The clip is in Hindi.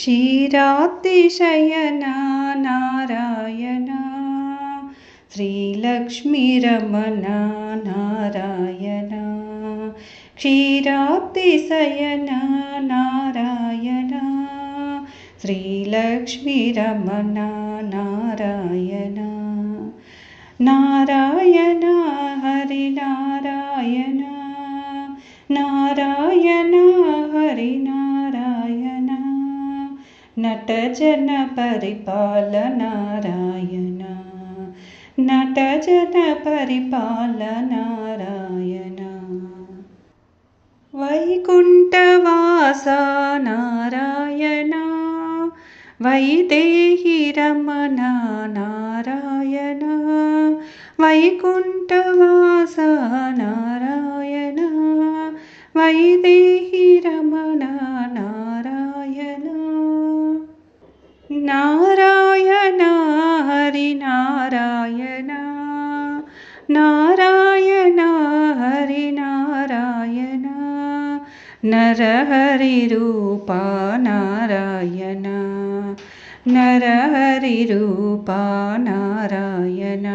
क्षीरातिशयना नारायण श्रीलक्ष्मीरमणा नारायण क्षीरातिशयना नारायण श्रीलक्ष्मीरमणा नारायण। नारायण हरिनारायण नटजन परिपाल नारायण नटजन परिपाल नारायण वैकुण्ठवास नारायण वैदेहि रमण नारायण वैकुण्ठवास नारायण वैदेहि नारायण हरिनारायण नरहरिरूपा नारायण। रूपा नारायण।